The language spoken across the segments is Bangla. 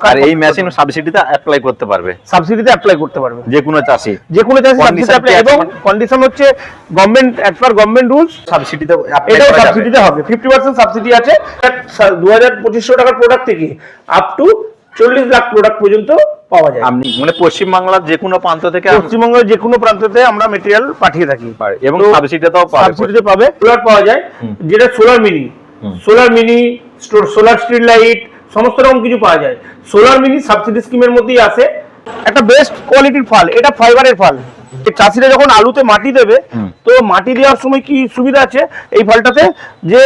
আর এই মেশিন সাবসিডিতে অ্যাপ্লাই করতে পারবে। সাবসিডিতে অ্যাপ্লাই করতে পারবে। যে কোনো চাষি। যে কোনো চাষি Condition সাবসিডি কি আছে? এবং? কন্ডিশন হচ্ছে government as per government rules সাবসিডিতে অ্যাপ্লাই এটাও সাবসিডিতে হবে। ফিফটি পার্সেন্ট সাবসিডি আছে। টাকার প্রোডাক্ট থেকে আপ টু চল্লিশ লাখ প্রোডাক্ট পর্যন্ত পাওয়া যায়। আপনি মানে পশ্চিমবাংলার যে কোনো প্রান্ত থেকে পশ্চিমবঙ্গের যে কোনো প্রান্ততে আমরা মেটেরিয়াল পাঠিয়ে থাকি। এবং পাবে। সাবসিডিতে পাবে। সোলার পাওয়া যায়। যেটা solar mini solar mini solar street light সমস্ত রকম কিছু পাওয়া যায়। সোলার মিনি সাবসিডি স্কিমের মধ্যেই আছে। একটা বেস্ট কোয়ালিটির ফাল এটা ফাইবারের ফাল। চাষিরা যখন আলুতে মাটি দেবে তো মাটি দেওয়ার সময় কি সুবিধা আছে? এই ফলটাতে যে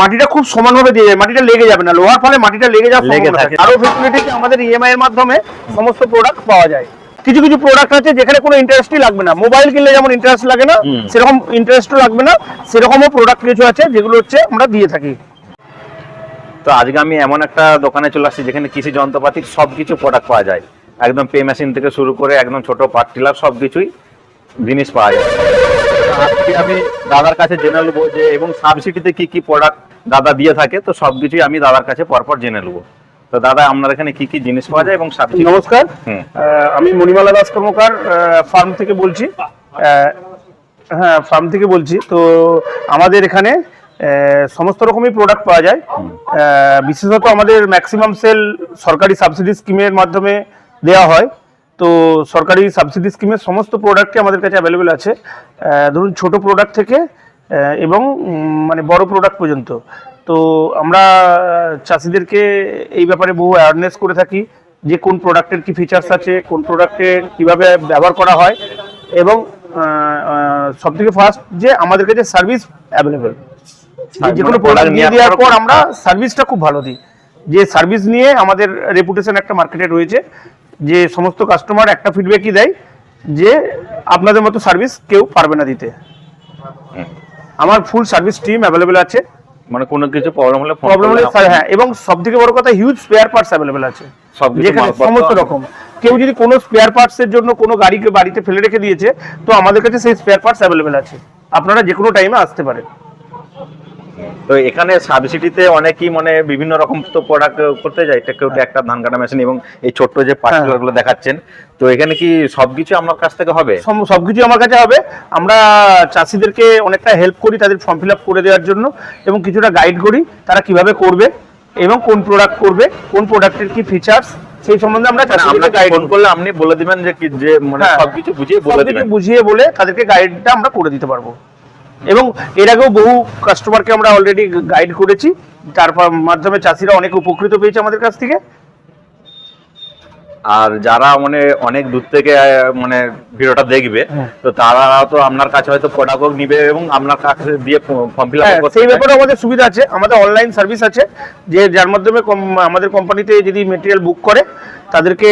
মাটিটা খুব সমানভাবে দিয়ে যায় মাটিটা লেগে যাবে না। লোহার ফলে মাটিটা লেগে যাওয়ার। থাকে। আরও ফেসিলিটি আমাদের ইএমআই এর মাধ্যমে সমস্ত প্রোডাক্ট পাওয়া যায়। কিছু কিছু প্রোডাক্ট আছে যেখানে কোনো ইন্টারেস্টই লাগবে না। মোবাইল কিনলে যেমন ইন্টারেস্ট লাগে না সেরকম ইন্টারেস্টও লাগবে না। সেরকমও প্রোডাক্ট কিছু আছে যেগুলো হচ্ছে আমরা দিয়ে থাকি। তো আজকে আমি এমন একটা দোকানে চলে আসছি যেখানে কৃষি যন্ত্রপাতির সব কিছু প্রোডাক্ট পাওয়া যায়। একদম পে মেশিন থেকে শুরু করে একদম ছোট পার্ট টিলার সবকিছুই জিনিস পাওয়া যায়। আজকে আমি দাদার কাছে জেনে নেব যে এবং সাবসিডিতে কি কি প্রোডাক্ট দাদা দিয়ে থাকে তো সব কিছুই আমি দাদার কাছে পরপর জেনে নেব। তো দাদা আপনার এখানে কি কি জিনিস পাওয়া যায় এবং সাবসিডি নমস্কার। আমি মণিমালা দাস কর্মকার ফার্ম থেকে বলছি। হ্যাঁ ফার্ম থেকে বলছি। তো আমাদের এখানে সমস্ত রকমই প্রোডাক্ট পাওয়া যায়। বিশেষত আমাদের ম্যাক্সিমাম সেল সরকারি সাবসিডি স্কিমের মাধ্যমে দেওয়া হয়। তো সরকারি সাবসিডি স্কিমের সমস্ত প্রোডাক্টই আমাদের কাছে অ্যাভেলেবেল আছে। ধরুন ছোট প্রোডাক্ট থেকে এবং মানে বড় প্রোডাক্ট পর্যন্ত। তো আমরা চাষিদেরকে এই ব্যাপারে বহু অ্যাওয়ারনেস করে থাকি যে কোন প্রোডাক্টের কি ফিচার্স আছে, কোন প্রোডাক্টের কীভাবে ব্যবহার করা হয়। এবং সব থেকে ফার্স্ট যে আমাদের কাছে সার্ভিস অ্যাভেলেবেল যে কোনো প্রোডাক্ট নিয়ে দেওয়ার পর আমরা সার্ভিসটা খুব ভালো দিই। যে সার্ভিস নিয়ে আমাদের রেপুটেশন একটা মার্কেটে রয়েছে যে সমস্ত কাস্টমার একটা ফিডব্যাকই দেয় যে আপনাদের মতো সার্ভিস কেউ পারবে না দিতে। আমার ফুল সার্ভিস টিম অ্যাভেলেবেল আছে। মানে কোনো কিছু প্রবলেম হলে প্রবলেম হলে হ্যাঁ এবং সব থেকে বড় কথা হিউজ স্পেয়ার পার্টস অ্যাভেলেবেল আছে। যেখানে সমস্ত রকম। কেউ যদি কোনো স্পেয়ার পার্টস এর জন্য কোনো গাড়িকে বাড়িতে ফেলে রেখে দিয়েছে তো আমাদের কাছে সেই স্পেয়ার পার্টস অ্যাভেলেবেল আছে। আপনারা যে কোনো টাইমে আসতে পারেন। তো এখানে সাবসিডিতে অনেকেই মানে বিভিন্ন রকম তো প্রোডাক্ট করতে যায়। এটা কেউ একটা ধান কাটা মেশিন এবং এই ছোট্ট যে পার্টিকুলারগুলো দেখাচ্ছেন। তো এখানে কি সবকিছু আপনার কাছ থেকে হবে? সবকিছু আমার কাছে হবে। আমরা চাষিদেরকে অনেকটা হেল্প করি তাদের ফর্ম ফিল আপ করে দেওয়ার জন্য এবং কিছুটা গাইড করি তারা কীভাবে করবে এবং কোন প্রোডাক্ট করবে কোন প্রোডাক্টের কি ফিচার্স সেই সম্বন্ধে আমরা মানে চাষিদেরকে গাইড ফোন করলে আপনি বলে দিবেন যে কি যে মানে হ্যাঁ। সবকিছু বুঝিয়ে বলে দিবেন। বুঝিয়ে বলে তাদেরকে গাইডটা আমরা করে দিতে পারব। এবং এর আগেও বহু কাস্টমারকে আমরা অলরেডি গাইড করেছি। তারপর মাধ্যমে চাষিরা অনেক উপকৃত পেয়েছে আমাদের কাছ থেকে। আর যারা মানে অনেক দূর থেকে মানে ভিডিওটা দেখবে হ্যাঁ। তো তারা তো আপনার কাছে হয়তো প্রোডাক্ট নিবে এবং আপনার কাছে দিয়ে ফর্ম ফিল আপ সেই ব্যাপারে আমাদের সুবিধা আছে আমাদের অনলাইন সার্ভিস আছে যে যার মাধ্যমে আমাদের কোম্পানিতে যদি মেটেরিয়াল বুক করে তাদেরকে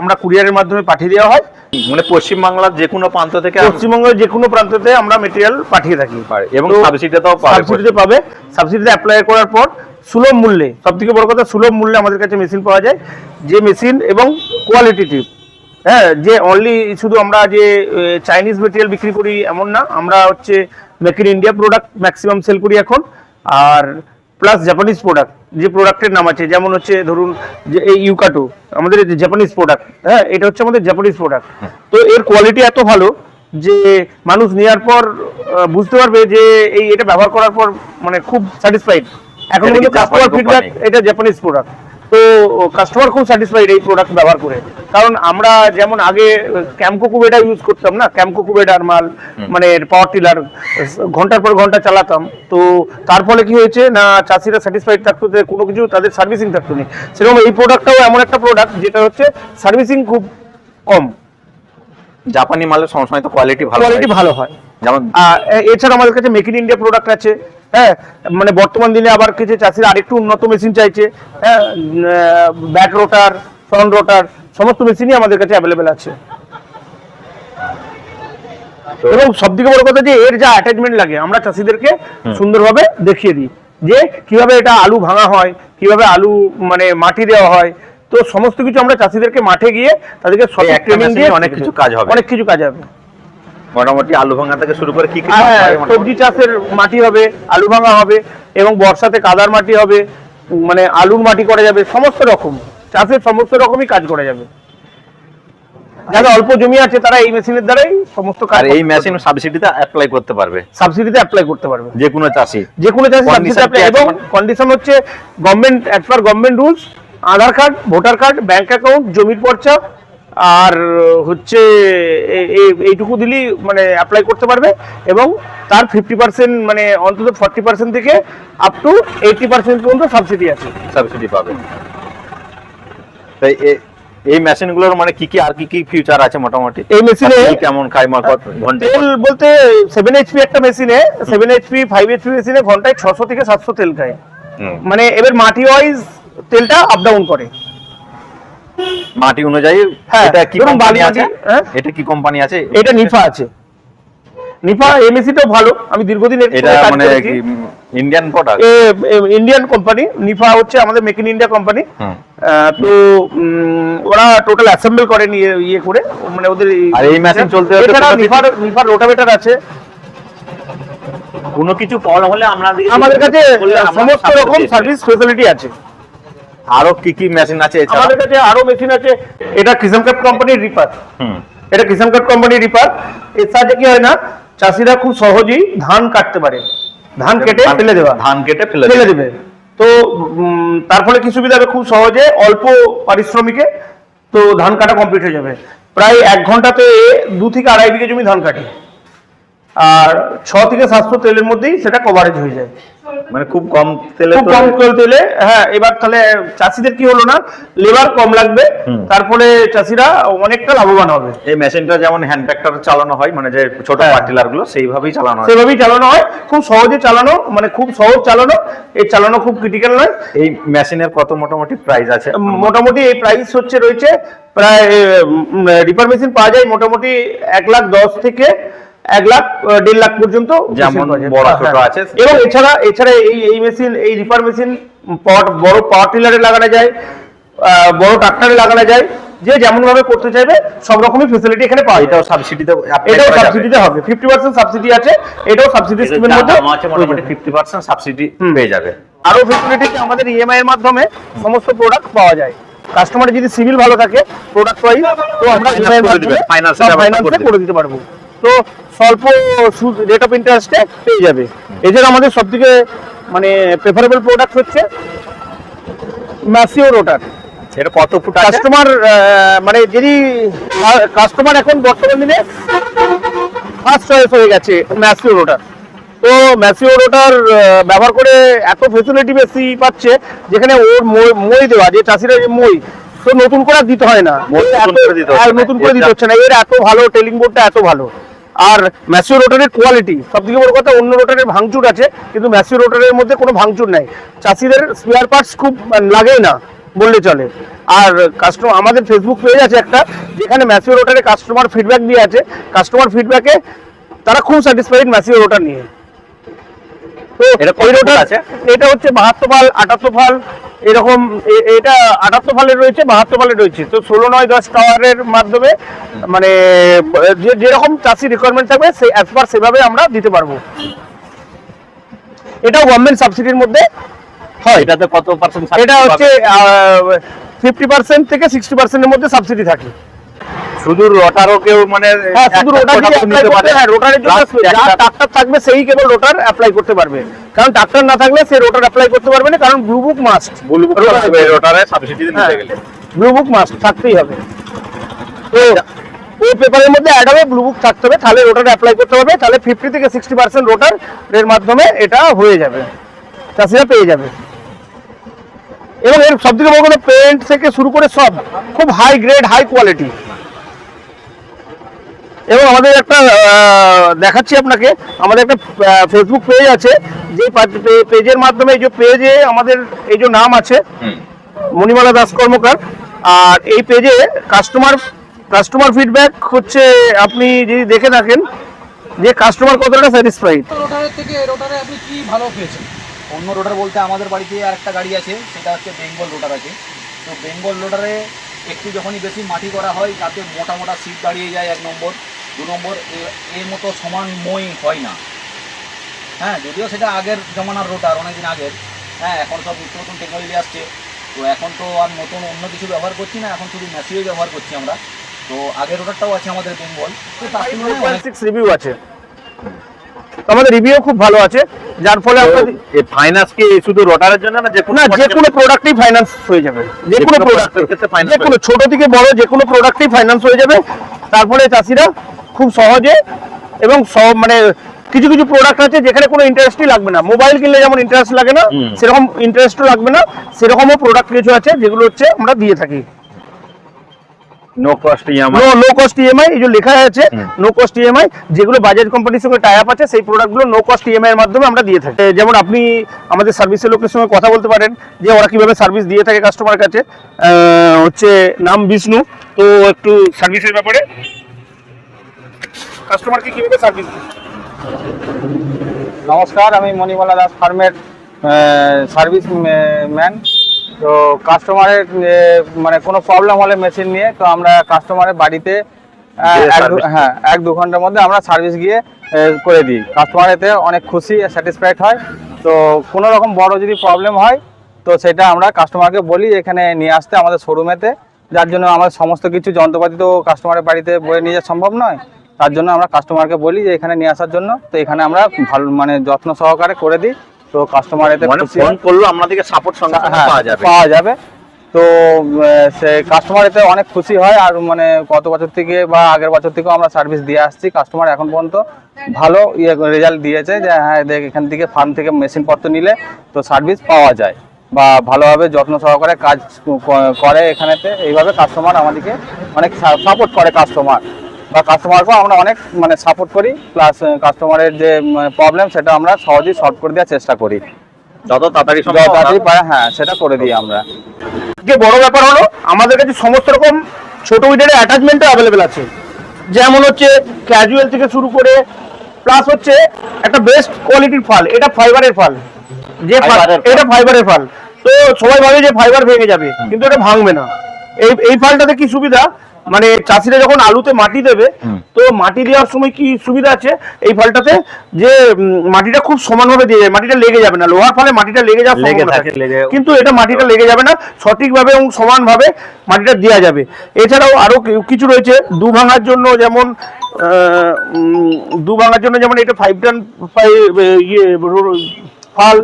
আমরা কুরিয়ারের মাধ্যমে পাঠিয়ে দেওয়া হয়। মানে পশ্চিমবাংলার যে কোনো প্রান্ত থেকে পশ্চিমবঙ্গের যে কোনো প্রান্ততে আমরা মেটেরিয়াল পাঠিয়ে থাকি। এবং পাবে সাবসিডিতে পাবে সাবসিডিতে অ্যাপ্লাই করার পর সুলভ মূল্যে সব থেকে বড় কথা সুলভ মূল্যে আমাদের কাছে মেশিন পাওয়া যায়, যে মেশিন এবং কোয়ালিটিটিভ হ্যাঁ যে অনলি শুধু আমরা যে চাইনিজ মেটেরিয়াল বিক্রি করি এমন না, আমরা হচ্ছে make in India product maximum sale করি এখন। আর প্লাস জাপানিজ প্রোডাক্ট যে প্রোডাক্টের নাম আছে, যেমন হচ্ছে ধরুন যে এই ইউকাটো আমাদের জাপানিজ প্রোডাক্ট হ্যাঁ এটা হচ্ছে আমাদের জাপানিজ প্রোডাক্ট তো এর কোয়ালিটি এত ভালো যে মানুষ নেওয়ার পর বুঝতে পারবে যে এই এটা ব্যবহার করার পর মানে খুব স্যাটিসফাইড এখন কিন্তু কাস্টমার ফিডব্যাক এটা জাপানিজ প্রোডাক্ট তো কাস্টমার খুব স্যাটিসফাইড এই প্রোডাক্ট ব্যবহার করে। কারণ আমরা যেমন আগে ক্যামকো কুবেটা ইউজ করতাম না? ক্যামকো কুবেটার মাল মানে পাওয়ার টিলার ঘণ্টার পর ঘণ্টা চালাতাম। তো তার ফলে কি হয়েছে না চাষিরা স্যাটিসফাইড থাকতো যে কোনো কিছু তাদের সার্ভিসিং থাকতো না। সেরকম এই প্রোডাক্টটাও এমন একটা প্রোডাক্ট যেটা হচ্ছে সার্ভিসিং খুব কম। জাপানি মালের সবসময় তো কোয়ালিটি ভালো কোয়ালিটি ভালো হয়। যেমন এছাড়া আমাদের কাছে মেক ইন ইন্ডিয়া প্রোডাক্ট আছে। হ্যাঁ মানে বর্তমান দিনে আবার কিছু চাষিরা আরেকটু উন্নত মেশিন চাইছে হ্যাঁ ব্যাক রোটার ফ্রন্ট রোটার সমস্ত মেশিনই আমাদের কাছে অ্যাভেলেবেল আছে। এবং সব থেকে বড় কথা যে এর যা অ্যাটাচমেন্ট লাগে আমরা চাষিদেরকে সুন্দরভাবে দেখিয়ে দিই যে কীভাবে এটা আলু ভাঙা হয় কীভাবে আলু মানে মাটি দেওয়া হয়। তো সমস্ত কিছু আমরা চাষিদেরকে মাঠে গিয়ে তাদেরকে সঠিক একটা ট্রেনিং দিয়ে অনেক কিছু কাজ হবে। অনেক কিছু কাজ হবে। মোটামুটি আলু ভাঙা থেকে শুরু করে কি কি হ্যাঁ, হ্যাঁ? সবজি চাষের মাটি হবে আলু ভাঙা হবে এবং বর্ষাতে কাদার মাটি হবে মানে আলুর মাটি করা যাবে সমস্ত রকম। চাষের সমস্ত রকমই কাজ করা যাবে। যাদের অল্প জমি আছে তারা এই মেশিনের দ্বারাই সমস্ত কাজ এই মেশিন সাবসিডিতে অ্যাপ্লাই করতে পারবে? সাবসিডিতে অ্যাপ্লাই করতে পারবে। যে কোনো চাষি যে কোনো চাষি Condition সাবসিডি এবং? কন্ডিশন হচ্ছে government as per government rules Aadhaar card voter card bank account জমির পর্চা আর হচ্ছে এইটুকু দিলেই মানে অ্যাপ্লাই করতে পারবে এবং তার ফিফটি পার্সেন্ট মানে অন্তত ফর্টি পার্সেন্ট থেকে আপ টু এইটি পার্সেন্ট পর্যন্ত সাবসিডি আছে। সাবসিডি পাবে। তাই এই মেশিনগুলোর মানে কি কি আর কি কি ফিউচার আছে মোটামুটি? এই মেশিনে কেমন খায় মা কত ঘণ্টা তেল বলতে সেভেন এইচপি একটা মেশিনে সেভেন এইচপি ফাইভ এইচপি মেশিনে ঘন্টায় ছশো থেকে সাতশো তেল খায়। মানে এবার মাটি ওয়াইজ তেলটা আপ ডাউন করে। মাটি অনুযায়ী হ্যাঁ, এটা কি কোম্পানি আছে? হ্যাঁ? এটা কি কোম্পানি আছে? এটা নিফা আছে। নিফা এমএসিটাও ভালো আমি দীর্ঘদিন এটা মানে। Indian product Indian company Nifa হচ্ছে আমাদের মেক ইন ইন্ডিয়া কোম্পানি তো ওরা টোটাল অ্যাসেম্বল করে নিয়ে ইয়ে করে মানে ওদের আর এই machine চলতে এছাড়া কত নিফার নিফার রোটাভেটার আছে। কোনো কিছু প্রবলেম হলে আমরা আমাদের কাছে সমস্ত রকম সার্ভিস ফেসিলিটি আছে। আরও কি কি মেশিন আছে আমাদের কাছে আরও মেশিন আছে। এটা কিষান কাট কোম্পানির রিপার হুম। এটা কিষান কাট কোম্পানির রিপার এর সাহায্যে কি হয় না চাষিরা খুব সহজেই ধান কাটতে পারে। ধান কেটে ফেলে দেওয়া। ধান কেটে ফেলে ফেলে দেবে দেবে। তো তার ফলে কি সুবিধা হবে? খুব সহজে অল্প পারিশ্রমিকে তো ধান কাটা কমপ্লিট হয়ে যাবে। প্রায় এক ঘন্টাতে দু থেকে আড়াই বিঘে জমি ধান কাটে। আর ছ থেকে সাতশো তেলের মধ্যেই সেটা কভারেজ হয়ে যায়। মানে খুব কম তেলে খুব কম তেল তেলে হ্যাঁ এবার তাহলে চাষিদের কি হলো না? লেবার কম লাগবে হুম। তার ফলে চাষিরা অনেকটা লাভবান হবে। এই মেশিনটা যেমন হ্যান্ড ট্র্যাক্টর চালানো হয় মানে যে ছোট হ্যাঁ। পার্টিলারগুলো সেইভাবেই চালানো হয়। সেভাবেই চালানো হয়। খুব সহজে চালানো মানে খুব সহজ চালানো। এই চালানো খুব ক্রিটিক্যাল নয়। এই মেশিনের কত মোটামুটি প্রাইস আছে? মোটামুটি এই প্রাইস হচ্ছে রয়েছে প্রায় রিপার মেশিন পাওয়া যায় মোটামুটি এক লাখ দশ থেকে এক লাখ দেড় লাখ পর্যন্ত যেমন। বড় হ্যাঁ, ছোট হ্যাঁ। আছে। এবং এছাড়া এছাড়া এই এই মেশিন এই রিপার মেশিন বড় পাওয়ার টিলারে লাগানো যায় বড় ট্রাক্টরে লাগানো যায় যে যেমন ভাবে করতে চাইবে সব রকমই ফেসিলিটি এখানে পাওয়া যায় এটাও সাবসিডিতে এটাও সাবসিডিতে হবে ফিফটি পার্সেন্ট সাবসিডি আছে এটাও সাবসিডি স্কিমের মধ্যে মোটামুটি যাবে। ফিফটি পার্সেন্ট সাবসিডি পেয়ে যাবে আরও ফেসিলিটি আমাদের ইএমআই এর মাধ্যমে সমস্ত প্রোডাক্ট পাওয়া যায় কাস্টমারের যদি সিভিল ভালো থাকে প্রোডাক্ট ওয়াইজ তো আমরা ইএমআই finance ফাইন্যান্সে করে দিতে পারব তো স্বল্প রেট অফ ইন্টারেস্টে পেয়ে যাবে। এছাড়া আমাদের সব থেকে মানে প্রেফারেবল প্রোডাক্ট হচ্ছে ম্যাসিও রোটার এটা কত ফুট কাস্টমার মানে যদি কাস্টমার এখন বর্তমান দিনে ফার্স্ট চয়েস হয়ে গেছে ম্যাসিও রোটার তো ম্যাসিও রোটার ব্যবহার করে এত ফেসিলিটি বেশি পাচ্ছে যেখানে ওর মই- দেওয়া যে চাষিরা যে মই তো নতুন করে দিতে হয় না। নতুন করে দিতে হচ্ছে না। এর এত ভালো টেলিং বোর্ডটা এত ভালো। আর ম্যাসিও রোটারের কোয়ালিটি সব থেকে বড় কথা অন্য রোটারের ভাঙচুর আছে, কিন্তু ম্যাসিও রোটারের মধ্যে কোনো ভাঙচুর নাই। চাষিদের স্পেয়ার পার্টস খুব লাগে লাগেই না বললে চলে। আর কাস্টমার আমাদের ফেসবুক পেজ আছে একটা, যেখানে ম্যাসিও রোটারে কাস্টমার ফিডব্যাক দিয়ে আছে। কাস্টমার ফিডব্যাকে তারা খুব স্যাটিসফাইড ম্যাসিও রোটার নিয়ে। এটা কত রোটার আছে? এটা হচ্ছে বাহাত্তর ফাল আটাত্তর ফাল এরকম এটা আটাত্তর ফালের রয়েছে বাহাত্তর ফালের রয়েছে। তো ষোলো নয় দশ টাওয়ারের মাধ্যমে মানে যে যেরকম চাষি রিকোয়ারমেন্ট থাকবে সেই অ্যাজ পার সেভাবে আমরা দিতে পারব। এটাও গভর্নমেন্ট সাবসিডির মধ্যে হয়। এটাতে কত পার্সেন্ট এটা হচ্ছে ফিফটি পার্সেন্ট থেকে সিক্সটি পার্সেন্টের মধ্যে সাবসিডি থাকে। শুধু রটারও কেউ মানে হ্যাঁ শুধু রোটার নিতে পারে। হ্যাঁ রোটারের জন্য Plus ট্রাক্টর থাকবে সেই কেবল রোটার অ্যাপ্লাই করতে পারবে। কারণ ট্রাক্টর না থাকলে সে রোটার অ্যাপ্লাই করতে পারবে না কারণ blue book must blue book থাকবে সাবসিডি হ্যাঁ নিতে গেলে। ব্লু বুক মাস্ট থাকতেই হবে। তো ওই পেপারের মধ্যে অ্যাড হবে ব্লু বুক থাকতে হবে তাহলে রোটার অ্যাপ্লাই করতে তাহলে ফিফটি থেকে সিক্সটি পার্সেন্ট রোটার এর মাধ্যমে এটা হয়ে যাবে। চাষিরা পেয়ে যাবে। এবং এর সব থেকে বড় কথা পেন্ট থেকে শুরু করে সব খুব হাই গ্রেড হাই কোয়ালিটি এবং আমাদের একটা দেখাচ্ছি আপনাকে আমাদের একটা ফেসবুক পেজ আছে যে পেজের মাধ্যমে এই যে পেজে আমাদের এই যে নাম আছে। মণিমালা দাস কর্মকার আর এই পেজে কাস্টমার কাস্টমার ফিডব্যাক হচ্ছে আপনি যদি দেখে থাকেন যে কাস্টমার কতটা স্যাটিসফাইড রোটারের থেকে রোটারে আপনি কি ভালো পেয়েছেন? অন্য রোটার বলতে আমাদের বাড়িতে আর একটা গাড়ি আছে সেটা হচ্ছে বেঙ্গল রোটার আছে। তো বেঙ্গল রোটারে একটু যখনই বেশি মাটি করা হয় তাতে মোটা মোটা সিট দাঁড়িয়ে যায় এক নম্বর। দু নম্বর এ- এর মতো সমান মই হয় না। হ্যাঁ যদিও সেটা আগের জমানার রোটার অনেকদিন আগের। হ্যাঁ এখন সব নিত্য নতুন টেকনোলজি আসছে। তো এখন তো আর নতুন অন্য কিছু ব্যবহার করছি না এখন শুধু মেসিও ব্যবহার করছি আমরা। তো আগের রোটারটাও আছে আমাদের বেঙ্গল। তো তার রিভিউ আছে। আমাদের রিভিউ খুব ভালো আছে। যার ফলে আমরা এই ফাইন্যান্স কি শুধু রোটারের জন্য না যে কোনো না যে কোনো প্রোডাক্টই ফাইন্যান্স হয়ে যাবে। যে কোনো কোনো প্রোডাক্ট product ক্ষেত্রে finance যে কোনো ছোট থেকে বড় যে কোনো প্রোডাক্টই ফাইন্যান্স হয়ে যাবে। তারপরে চাষিরা খুব সহজে এবং সব মানে কিছু কিছু প্রোডাক্ট আছে যেখানে কোনো ইন্টারেস্টই লাগবে না। মোবাইল কিনলে যেমন ইন্টারেস্ট লাগে না সেরকম ইন্টারেস্টও লাগবে না সেরকমও প্রোডাক্ট কিছু আছে যেগুলো হচ্ছে আমরা দিয়ে থাকি। No cost EMI no cost EMI এই যে লেখা আছে নো কস্ট ইএমআই যেগুলো বাজাজ কোম্পানির সঙ্গে টাই আপ আছে সেই প্রোডাক্টগুলো নো কস্ট ইএমআই এর মাধ্যমে আমরা দিয়ে থাকি। যেমন আপনি আমাদের সার্ভিসের লোকের সঙ্গে কথা বলতে পারেন যে ওরা কীভাবে সার্ভিস দিয়ে থাকে কাস্টমার কাছে। হচ্ছে নাম বিষ্ণু তো একটু সার্ভিসের ব্যাপারে কাস্টমারকে কীভাবে সার্ভিস নমস্কার আমি মণিমালা দাস ফার্মের সার্ভিস ম্যান তো কাস্টমারের মানে কোনো প্রবলেম হলে মেশিন নিয়ে তো আমরা কাস্টমারের বাড়িতে হ্যাঁ এক দু ঘণ্টার মধ্যে আমরা সার্ভিস গিয়ে করে দিই। কাস্টমার এতে অনেক খুশি স্যাটিসফাইড হয়। তো কোনো রকম বড় যদি প্রবলেম হয় তো সেটা আমরা কাস্টমারকে বলি এখানে নিয়ে আসতে আমাদের শোরুমেতে যার জন্য আমাদের সমস্ত কিছু যন্ত্রপাতি তো কাস্টমারের বাড়িতে বয়ে নিয়ে যাওয়া সম্ভব নয়। তার জন্য আমরা কাস্টমারকে বলি যে এখানে নিয়ে আসার জন্য। তো এখানে আমরা ভালো মানে যত্ন সহকারে করে দিই। তো কাস্টমার এতে মানে ফোন হয়। করলেও আপনাদেরকে সাপোর্ট সঙ্গে সঙ্গে হ্যাঁ, পাওয়া যাবে। পাওয়া যাবে। তো সে কাস্টমার এতে অনেক খুশি হয়। আর মানে গত বছর থেকে বা আগের বছর থেকেও আমরা সার্ভিস দিয়ে আসছি। কাস্টমার এখন পর্যন্ত ভালো ইয়ে রেজাল্ট দিয়েছে যে হ্যাঁ দেখ এখান থেকে ফার্ম থেকে মেশিনপত্র নিলে তো সার্ভিস পাওয়া যায়। বা ভালোভাবে যত্ন সহকারে কাজ করে এখানেতে। এইভাবে কাস্টমার আমাদেরকে অনেক সাপোর্ট করে কাস্টমার বা কাস্টমারকেও আমরা অনেক মানে সাপোর্ট করি প্লাস কাস্টমারের যে প্রবলেম সেটা আমরা সহজেই সলভ করে দেওয়ার চেষ্টা করি। যত তাড়াতাড়ি সম্ভব তাড়াতাড়ি পারে হ্যাঁ সেটা করে দিই আমরা। যে বড় ব্যাপার হলো আমাদের কাছে সমস্ত রকম ছোট উইডারের অ্যাটাচমেন্টও অ্যাভেলেবেল আছে। যেমন হচ্ছে ক্যাজুয়াল থেকে শুরু করে প্লাস হচ্ছে একটা বেস্ট কোয়ালিটির ফাল এটা ফাইবারের ফাল। যে এটা ফাইবারের ফাল। তো সবাই ভাবে যে ফাইবার ভেঙে যাবে কিন্তু এটা ভাঙবে না। এই এই ফালটাতে কি সুবিধা? মানে চাষিরা যখন আলুতে মাটি দেবে তো মাটি দেওয়ার সময় কি সুবিধা আছে? এই ফলটাতে যে মাটিটা খুব সমানভাবে দিয়ে যায় মাটিটা লেগে যাবে না। লোহার ফলে মাটিটা লেগে যাওয়ার সম্ভাবনা থাকে, কিন্তু এটা মাটিটা লেগে যাবে না সঠিকভাবে এবং সমানভাবে মাটিটা দেওয়া যাবে। এছাড়াও আরও কিছু রয়েছে দু ভাঙার জন্য যেমন দু ভাঙার জন্য যেমন এটা ফাইভ টান ফাইভ ইয়ে ফাল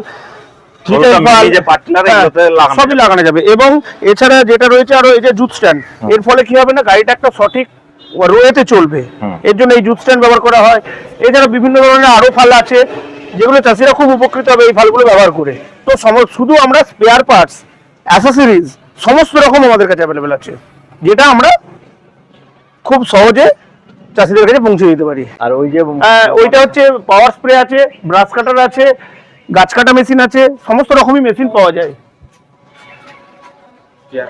সবই লাগানো যাবে। এবং এছাড়া যেটা রয়েছে আরও এই যে স্ট্যান্ড এর ফলে কি হবে না গাড়িটা একটা সঠিক রোয়েতে চলবে। এর জন্য এই জুট স্ট্যান্ড ব্যবহার করা হয়। এছাড়া বিভিন্ন ধরনের আরও ফাল আছে যেগুলো চাষিরা খুব উপকৃত হবে এই ফালগুলো ব্যবহার করে। তো শুধু আমরা স্পেয়ার পার্টস অ্যাসেসরিজ সমস্ত রকম আমাদের কাছে অ্যাভেলেবেল আছে যেটা আমরা খুব সহজে চাষিদের কাছে পৌঁছে দিতে পারি। আর ওই যে ওইটা হচ্ছে পাওয়ার স্প্রে আছে ব্রাশ কাটার আছে গাছ কাটা মেশিন আছে সমস্ত রকমই মেশিন পাওয়া যায়।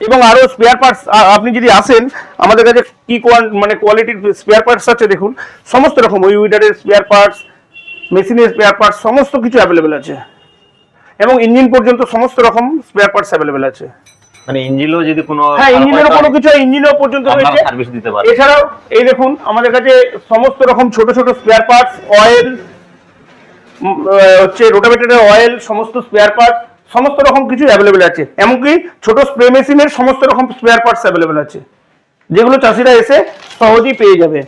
এবং আরও স্পেয়ার পার্টস আপনি যদি আসেন আমাদের কাছে কি মানে কোয়ালিটির স্পেয়ার পার্টস আছে দেখুন। সমস্ত রকম ওই উইডারের স্পেয়ার পার্টস মেশিনের স্পেয়ার পার্টস সমস্ত কিছু অ্যাভেলেবেল আছে। এবং ইঞ্জিন পর্যন্ত সমস্ত রকম স্পেয়ার পার্টস অ্যাভেলেবেল আছে। মানে ইঞ্জিনও যদি কোনো হ্যাঁ খারাপ ইঞ্জিনেরও কোনো কিছু ইঞ্জিনও পর্যন্ত রয়েছে। সার্ভিস দিতে পারেন এছাড়াও এই দেখুন আমাদের কাছে সমস্ত রকম ছোট ছোট স্পেয়ার পার্টস অয়েল হচ্ছে রোটাভেটরের অয়েল সমস্ত স্পেয়ার পার্টস সমস্ত রকম কিছু অ্যাভেলেবেল আছে। এমনকি ছোট স্প্রে মেশিনের সমস্ত রকম স্পেয়ার পার্টস অ্যাভেলেবেল আছে। যেগুলো চাষিরা এসে সহজেই পেয়ে যাবে।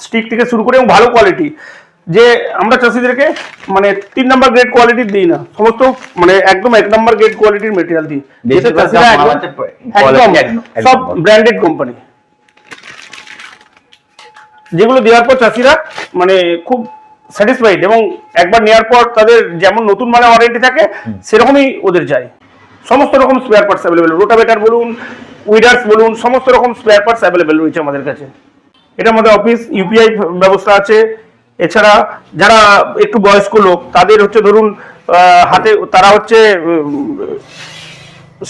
স্টিক থেকে শুরু করে এবং ভালো কোয়ালিটি যে আমরা চাষিদেরকে মানে তিন নাম্বার গ্রেড কোয়ালিটির দিই না। সমস্ত মানে একদম এক নাম্বার গ্রেড কোয়ালিটির মেটেরিয়াল দিই। চাষিরা একদম- সব ব্র্যান্ডেড কোম্পানি যেগুলো দেওয়ার পর চাষিরা মানে খুব স্যাটিসফাইড এবং একবার নেওয়ার পর তাদের যেমন নতুন মানে ওয়ারেন্টি থাকে সেরকমই ওদের যায়। সমস্ত রকম স্পেয়ার পার্টস অ্যাভেলেবেল রোটাভেটার বলুন উইডার্স বলুন সমস্ত রকম স্পেয়ার পার্টস অ্যাভেলেবেল রয়েছে আমাদের কাছে। এটা আমাদের অফিস ইউপিআই ব্যবস্থা আছে। এছাড়া যারা একটু বয়স্ক লোক তাদের হচ্ছে ধরুন হাতে তারা হচ্ছে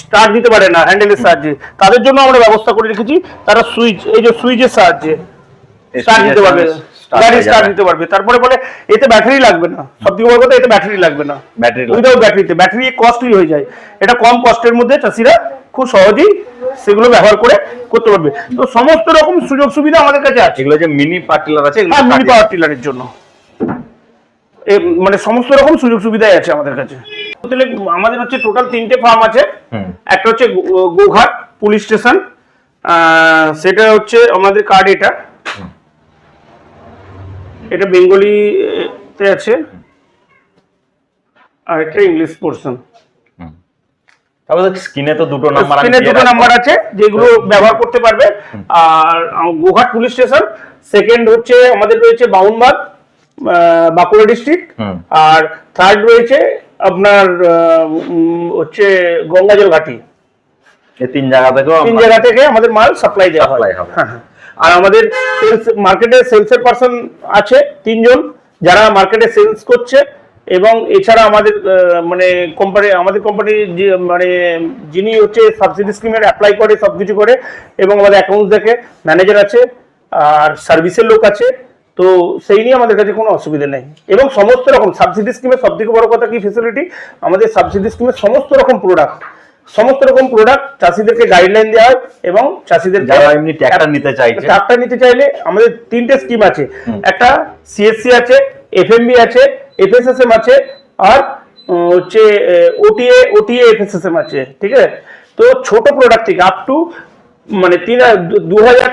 স্টার্ট দিতে পারে না হ্যান্ডেলের সাহায্যে। তাদের জন্য আমরা ব্যবস্থা করে রেখেছি তারা সুইচ এই যে সুইচের সাহায্যে। স্টার্ট দিতে পারবে। গাড়ি স্টার্ট। দিতে পারবে। তারপরে বলে এতে ব্যাটারি লাগবে না। সবথেকে বড় কথা এতে ব্যাটারি লাগবে না। উইদাউট ব্যাটারিতে ব্যাটারি কস্টলি হয়ে যায়। এটা কম কস্টের মধ্যে চাষিরা খুব সহজেই সেগুলো ব্যবহার করে করতে পারবে। তো সমস্ত রকম সুযোগ সুবিধা আমাদের কাছে আছে। এগুলো যে মিনি পার্টিলার আছে হ্যাঁ মিনি পাওয়ার টিলারের জন্য। মানে সমস্ত রকম সুযোগ সুবিধাই আছে আমাদের কাছে। তাহলে আমাদের হচ্ছে টোটাল তিনটে ফার্ম আছে। একটা হচ্ছে গোঘাট পুলিশ স্টেশন সেটা হচ্ছে আমাদের কার্ড এটা। এটা বেঙ্গলিতে আছে। আর একটা ইংলিশ পোর্শন তারপরে স্ক্রিনে তো দুটো নাম্বার স্ক্রিনে দুটো নাম্বার আছে যেগুলো ব্যবহার করতে পারবে। আর গোঘাট পুলিশ স্টেশন সেকেন্ড হচ্ছে আমাদের রয়েছে বাউনবাগ বাঁকুড়া ডিস্ট্রিক্ট আর থার্ড রয়েছে আপনার হচ্ছে গঙ্গাজল ঘাটি। এই তিন জায়গা থেকেও তিন জায়গা থেকে আমাদের মাল সাপ্লাই দেওয়া হ্যাঁ। আর আমাদের সেলস মার্কেটে সেলসের পার্সন আছে তিনজন যারা মার্কেটে সেলস করছে এবং এছাড়া আমাদের মানে কোম্পানি আমাদের কোম্পানি যে মানে যিনি হচ্ছে সাবসিডি স্কিমের অ্যাপ্লাই করে সব কিছু করে এবং আমাদের অ্যাকাউন্টস দেখে ম্যানেজার আছে আর সার্ভিসের লোক আছে, তো সেই নিয়ে আমাদের কাছে কোনো অসুবিধা নেই। এবং সমস্ত রকম সাবসিডি স্কিমের সব থেকে বড় কথা কি ফেসিলিটি আমাদের সাবসিডি স্কিমের সমস্ত রকম প্রোডাক্ট সমস্ত রকম প্রোডাক্ট চাষিদেরকে গাইডলাইন দেওয়া হয় এবং চাষিদের যারা এমনি ট্র্যাক্টর নিতে চাইছে। ট্রাক্টর নিতে চাইলে আমাদের তিনটে স্কিম আছে। একটা সিএসসি আছে এফএমবি আছে এফএসএসএম আছে আর হচ্ছে ওটিএ ওটিএ এফএসএসএম আছে ঠিক আছে? তো ছোট প্রোডাক্ট থেকে আপ টু মানে তিন দু হাজার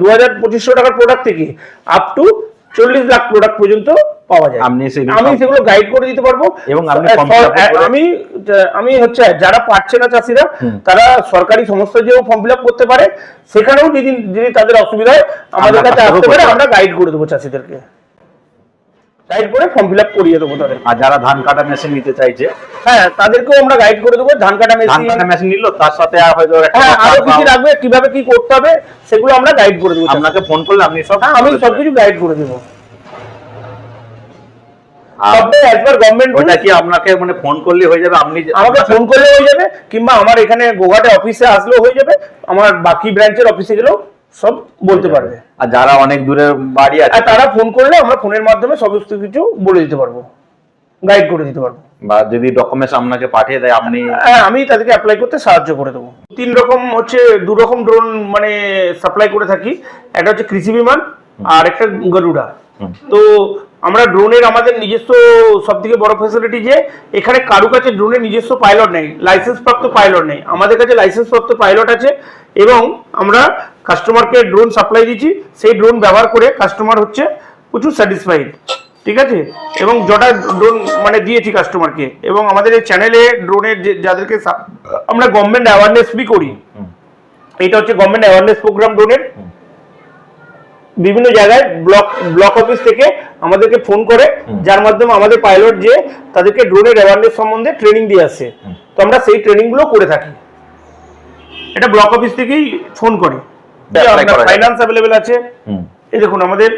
দু হাজার পঁচিশশো টাকার প্রোডাক্ট থেকে আপ টু চল্লিশ লাখ প্রোডাক্ট পর্যন্ত পাওয়া যায়। আমি সেগুলো গাইড করে দিতে পারব। এবং আমি আমি হচ্ছে যারা পাচ্ছে না চাষিরা তারা সরকারি সমস্ত যেও ফর্ম ফিল আপ করতে পারে সেখানেও যদি যদি তাদের অসুবিধা হয় আমাদের কাছে আসতে পারে আমরা গাইড করে দেবো চাষিদেরকে। গাইড করে ফর্ম ফিল আপ করিয়ে দেবো তাদের। আর যারা ধান কাটা মেশিন নিতে চাইছে? হ্যাঁ তাদেরকেও আমরা গাইড করে দেবো। ধান কাটা ধান মেশিন কাটা মেশিন নিল তার সাথে আর হয়তো হ্যাঁ আরও কিছু লাগবে কীভাবে কি করতে হবে সেগুলো আমরা গাইড করে দেবো। আপনাকে ফোন করলে আপনি সব হ্যাঁ আমি সবকিছু গাইড করে দেবো। সবটাই অ্যাজ গভর্নমেন্ট ওটা কি আপনাকে মানে ফোন করলে হয়ে যাবে? আপনি আমাকে ফোন করলে হয়ে যাবে কিংবা আমার এখানে গোঘাটে অফিসে আসলেও হয়ে যাবে আমার বাকি ব্রাঞ্চের অফিসে গেলেও সব বলতে পারবে। আর যারা অনেক দূরে বাড়ি আছে তারা ফোন করলে আমরা ফোনের মাধ্যমে সমস্ত কিছু বলে দিতে পারব। গাইড করে দিতে পারব। বা যদি ডকুমেন্টস আপনাকে পাঠিয়ে দেয় আপনি হ্যাঁ আমি তাদেরকে অ্যাপ্লাই করতে সাহায্য করে দেবো। তিন রকম হচ্ছে দু রকম ড্রোন মানে সাপ্লাই করে থাকি। একটা হচ্ছে কৃষি বিমান আর একটা গরুড়া। তো আমরা ড্রোনের আমাদের নিজস্ব সব থেকে বড় ফেসিলিটি যে এখানে কারও কাছে ড্রোনের নিজস্ব পাইলট নেই লাইসেন্স প্রাপ্ত পাইলট নেই। আমাদের কাছে লাইসেন্স প্রাপ্ত পাইলট আছে এবং আমরা কাস্টমারকে ড্রোন সাপ্লাই দিচ্ছি। সেই ড্রোন ব্যবহার করে কাস্টমার হচ্ছে প্রচুর স্যাটিসফাইড ঠিক আছে? এবং যটা ড্রোন মানে দিয়েছি কাস্টমারকে এবং আমাদের এই চ্যানেলে ড্রোনের যে যাদেরকে আমরা গভর্নমেন্ট অ্যাওয়ারনেস বি করি। এটা হচ্ছে গভর্নমেন্ট অ্যাওয়ারনেস প্রোগ্রাম ড্রোনের বিভিন্ন জায়গায় ব্লক ব্লক অফিস থেকে আমাদেরকে ফোন করে যার মাধ্যমে আমাদের পাইলট যে তাদেরকে ড্রোনের অ্যাওয়ারনেস সম্বন্ধে ট্রেনিং দিয়ে আসে। তো আমরা সেই ট্রেনিংগুলো করে থাকি। এটা ব্লক অফিস থেকেই ফোন করে। ফাইন্যান্স অ্যাভেলেবেল আছে। এই দেখুন আমাদের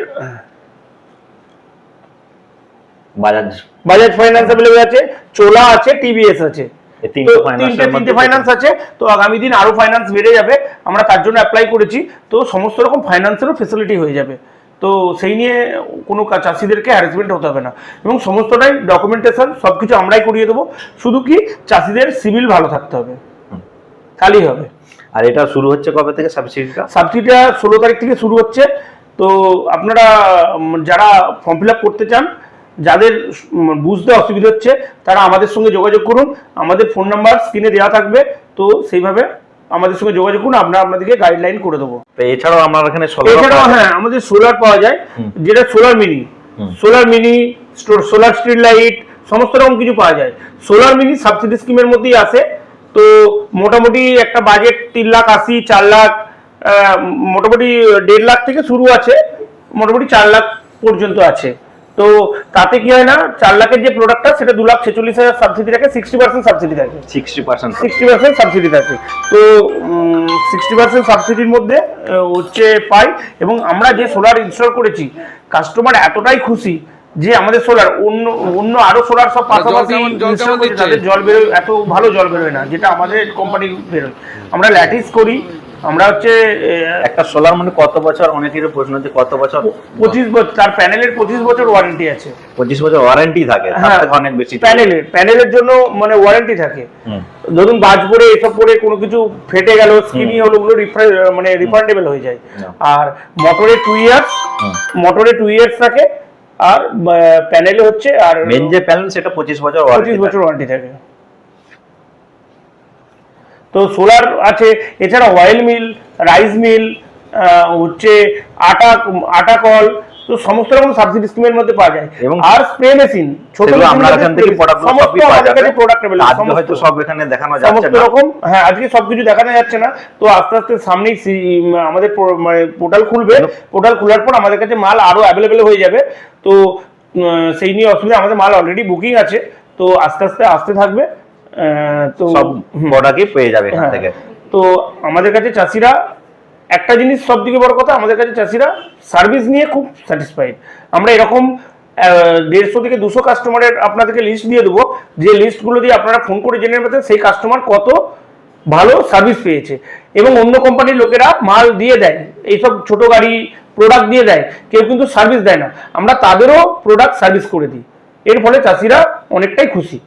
বাজাজ। বাজাজ ফাইন্যান্স অ্যাভেলেবেল আছে চোলা আছে টিভিএস আছে। তিনটে তিনটে এর তিনটে মধ্যে ফাইন্যান্স আছে তো আগামী দিন আরও ফাইন্যান্স বেড়ে যাবে আমরা তার জন্য অ্যাপ্লাই করেছি তো সমস্ত রকম ফাইন্যান্সেরও ফেসিলিটি হয়ে যাবে। তো সেই নিয়ে কোনো চাষিদেরকে হ্যারাসমেন্ট হতে হবে না। এবং সমস্তটাই ডকুমেন্টেশন সব কিছু আমরাই করিয়ে দেবো। শুধু কি চাষিদের সিভিল ভালো থাকতে হবে। তাহলেই হবে। আর এটা শুরু হচ্ছে কবে থেকে সাবসিডিটা সাবসিডিটা ষোলো তারিখ থেকে শুরু হচ্ছে। তো আপনারা যারা ফর্ম ফিল আপ করতে চান যাদের বুঝতে অসুবিধা হচ্ছে তারা আমাদের সঙ্গে যোগাযোগ করুন। আমাদের ফোন নাম্বার স্ক্রিনে দেওয়া থাকবে তো সেইভাবে আমাদের সঙ্গে যোগাযোগ করুন আমরা আপনাদেরকে গাইডলাইন করে দেবো। তো এছাড়াও আমার এখানে এছাড়াও হ্যাঁ আমাদের সোলার পাওয়া যায় যেটা solar mini solar mini solar street light সমস্ত রকম কিছু পাওয়া যায়। সোলার মিনি সাবসিডি স্কিমের মধ্যেই আসে। তো মোটামুটি একটা বাজেট তিন লাখ আশি চার লাখ মোটামুটি দেড় লাখ থেকে শুরু আছে মোটামুটি চার লাখ পর্যন্ত আছে। তো তাতে কি হয় না চার লাখের যে প্রোডাক্টটা সেটা দু লাখ ছেচল্লিশ হাজার সাবসিডি থাকে সিক্সটি পার্সেন্ট সাবসিডি থাকে। 60% সিক্সটি পার্সেন্ট সাবসিডি থাকে। তো সিক্সটি পার্সেন্ট সাবসিডির মধ্যে হচ্ছে পাই এবং আমরা যে সোলার ইনস্টল করেছি কাস্টমার এতটাই খুশি যে আমাদের সোলার অন্য অন্য আরও সোলার সব পাশাপাশি জল বেরোয় এত ভালো জল বেরোয় না যেটা আমাদের কোম্পানি বেরোয়। আমরা ল্যাটিস করি আমরা হচ্ছে একটা সোলার মানে কত বছর অনেকের প্রশ্ন হচ্ছে কত বছর? পঁচিশ বছর তার প্যানেলের পঁচিশ বছর ওয়ারেন্টি আছে। পঁচিশ বছর ওয়ারেন্টি থাকে হ্যাঁ অনেক বেশি প্যানেলের প্যানেলের জন্য মানে ওয়ারেন্টি থাকে। ধরুন বাজ পরে এসব পরে কোনো কিছু ফেটে গেল স্কিনি হলো ওগুলো মানে রিফান্ডেবল হয়ে যায়। আর মোটরে টু ইয়ার্স। মোটরে টু ইয়ার্স থাকে আর প্যানেলে হচ্ছে আর মেন যে প্যানেল সেটা পঁচিশ বছর পঁচিশ বছর ওয়ারেন্টি থাকে। তো সোলার আছে এছাড়া অয়েল মিল রাইস মিল হচ্ছে আটা আটা কল তো সমস্ত রকম সাবসিডি স্কিমের মধ্যে পাওয়া যায়। এবং আর স্প্রে মেশিন ছোট সেগুলো machine আপনার থেকে এখান থেকে প্রোডাক্ট সমস্ত সবই পাওয়া যাবে। প্রোডাক্ট আজকে হয়তো সব এখানে দেখানো যাচ্ছে সমস্ত না। রকম হ্যাঁ আজকে সবকিছু দেখানো যাচ্ছে না। তো আস্তে আস্তে সামনেই আমাদের মানে পোর্টাল খুলবে। পোর্টাল খোলার পর আমাদের কাছে মাল আরও অ্যাভেলেবেল হয়ে যাবে। তো সেই নিয়ে অসুবিধা আমাদের মাল অলরেডি বুকিং আছে। তো আস্তে আস্তে আসতে থাকবে। তো সব প্রোডাক্টই পেয়ে যাবে এখান হ্যাঁ। থেকে। তো আমাদের কাছে চাষিরা একটা জিনিস সব থেকে বড় কথা আমাদের কাছে চাষিরা সার্ভিস নিয়ে খুব স্যাটিসফাইড আমরা এরকম দেড়শো থেকে দুশো কাস্টমারের আপনাদেরকে লিস্ট দিয়ে দেবো। যে লিস্টগুলো দিয়ে আপনারা ফোন করে জেনে নেবেন সেই কাস্টমার কত ভালো সার্ভিস পেয়েছে। এবং অন্য কোম্পানির লোকেরা মাল দিয়ে দেয় এইসব ছোট গাড়ি প্রোডাক্ট দিয়ে দেয় কেউ কিন্তু সার্ভিস দেয় না। আমরা তাদেরও প্রোডাক্ট সার্ভিস করে দিই। এর ফলে চাষিরা অনেকটাই খুশি।